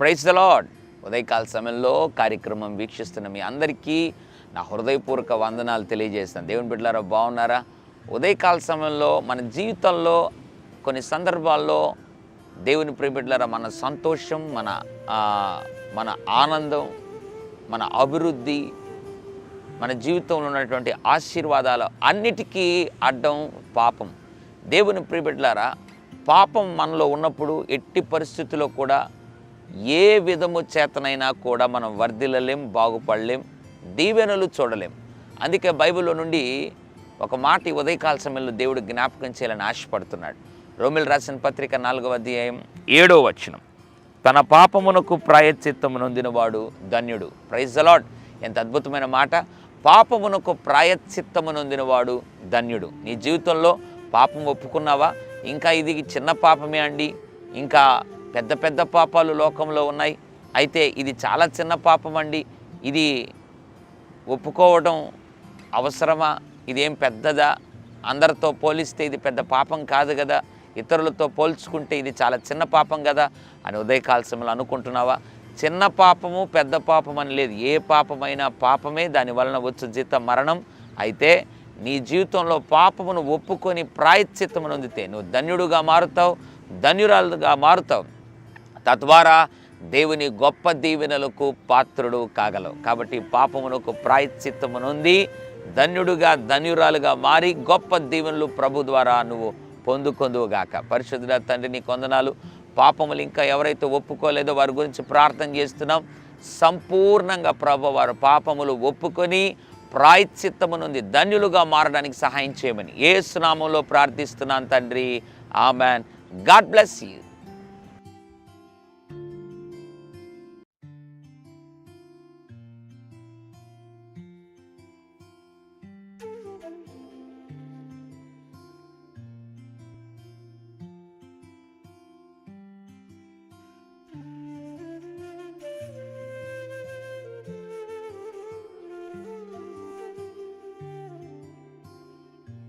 Praise the lord ఉదయకాల సమయంలో కార్యక్రమం వీక్షిస్తున్న మీ అందరికీ నా హృదయపూర్వక వందనాలు తెలియజేస్తాను. దేవుని బిడ్డలారా బాగున్నారా? ఉదయకాల సమయంలో మన జీవితంలో కొన్ని సందర్భాల్లో దేవుని ప్రియబిడ్డలారా మన సంతోషం మన మన ఆనందం మన అభివృద్ధి మన జీవితంలో ఉన్నటువంటి ఆశీర్వాదాలు అన్నిటికీ అడ్డం పాపం. దేవుని ప్రియబిడ్డలారా పాపం మనలో ఉన్నప్పుడు ఎట్టి పరిస్థితుల్లో కూడా ఏ విధము చేతనైనా కూడా మనం వర్ధిల్లలేం బాగుపడలేం దీవెనలు చూడలేం. అందుకే బైబిల్లో నుండి ఒక మాట ఈ ఉదయకాల సమయంలో దేవుడు జ్ఞాపకం చేయాలని ఆశపడుతున్నాడు. రోమిల్ రాసిన పత్రిక నాలుగవ అధ్యాయం ఏడో వచనం. తన పాపమునకు ప్రాయశ్చిత్తము నొందినవాడు ధన్యుడు. ప్రైజ్ అలాడ్ ఎంత అద్భుతమైన మాట. పాపమునకు ప్రాయశ్చిత్తము నొందినవాడు ధన్యుడు. నీ జీవితంలో పాపం ఒప్పుకున్నావా? ఇంకా ఇది చిన్న పాపమే అండి. ఇంకా పెద్ద పెద్ద పాపాలు లోకంలో ఉన్నాయి. అయితే ఇది చాలా చిన్న పాపం అండి. ఇది ఒప్పుకోవడం అవసరమా? ఇదేం పెద్దదా? అందరితో పోలిస్తే ఇది పెద్ద పాపం కాదు కదా? ఇతరులతో పోల్చుకుంటే ఇది చాలా చిన్న పాపం కదా? అని ఉదయకాల సమయంలో అనుకుంటున్నావా? చిన్న పాపము పెద్ద పాపం అని లేదు. ఏ పాపమైనా పాపమే దాని వలన వచ్చు జీత మరణం. అయితే నీ జీవితంలో పాపమును ఒప్పుకొని ప్రాయశ్చిత్తమును నొందితే నువ్వు ధన్యుడుగా మారుతావు ధన్యురాలుగా మారుతావు. తద్వారా దేవుని గొప్ప దీవెనలకు పాత్రుడు కాగలవు. కాబట్టి పాపమునకు ప్రాయశ్చిత్తమునుంది ధన్యుడుగా ధన్యురాలుగా మారి గొప్ప దీవెనలు ప్రభు ద్వారా నువ్వు పొందుకొందువుగాక పరిశుద్ధుల తండ్రిని కొందనాలు పాపములు ఇంకా ఎవరైతే ఒప్పుకోలేదో వారి గురించి ప్రార్థన చేస్తున్నాం. సంపూర్ణంగా ప్రభు వారు పాపములు ఒప్పుకొని ప్రాయశ్చిత్తము నుండి ధన్యులుగా మారడానికి సహాయం చేయమని ఏ సునామంలో ప్రార్థిస్తున్నాను తండ్రి. ఆమెన్. God bless you.